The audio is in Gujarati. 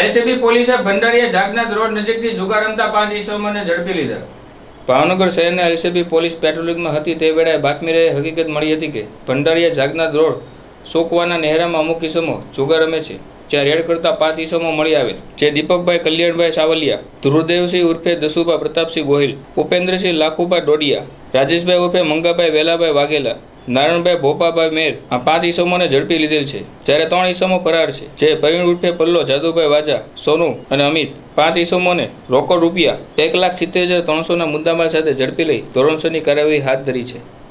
એલસીબી પોલીસે ભંડારીયા જાગનાથ રોડ નજીકથી જુગાર રમતા પાંચ ઈસમોને ઝડપી લીધા. ભાવનગર શહેરના એલસીબી પોલીસ પેટ્રોલિંગમાં હતી તે વેળાએ બાતમી રહે હકીકત મળી હતી કે ભંડારીયા જાગનાથ રોડ સોકવાના નહેરામાં અમુક ઈસમો જુગાર રમે છે, જ્યાં રેડ કરતા પાંચ ઈસમો મળી આવેલ, જે દીપકભાઈ કલ્યાણભાઈ સાવલિયા, ધ્રુવદેવસિંહ ઉર્ફે દસુભા પ્રતાપસિંહ ગોહિલ, ઉપેન્દ્રસિંહ લાખુભાઈ ડોડિયા, રાજેશભાઈ ઉર્ફે મંગાભાઈ વેલાભાઈ વાઘેલા નારણભાઈ ભોપાભાઈ મેર આ પાંચ ઈસમોને ઝડપી લીધેલ છે. જ્યારે ત્રણ ઈસમો ફરાર છે. જે પ્રવીણ ઉર્ફે પલ્લો, જાદુભાઈ વાજા, સોનુ અને અમિત પાંચ ઈસમોને રોકડ રૂપિયા એક લાખ સિત્તેર હજાર ત્રણસોના મુદ્દામાલ સાથે ઝડપી લઈ ધોરણસોની કાર્યવાહી હાથ ધરી છે.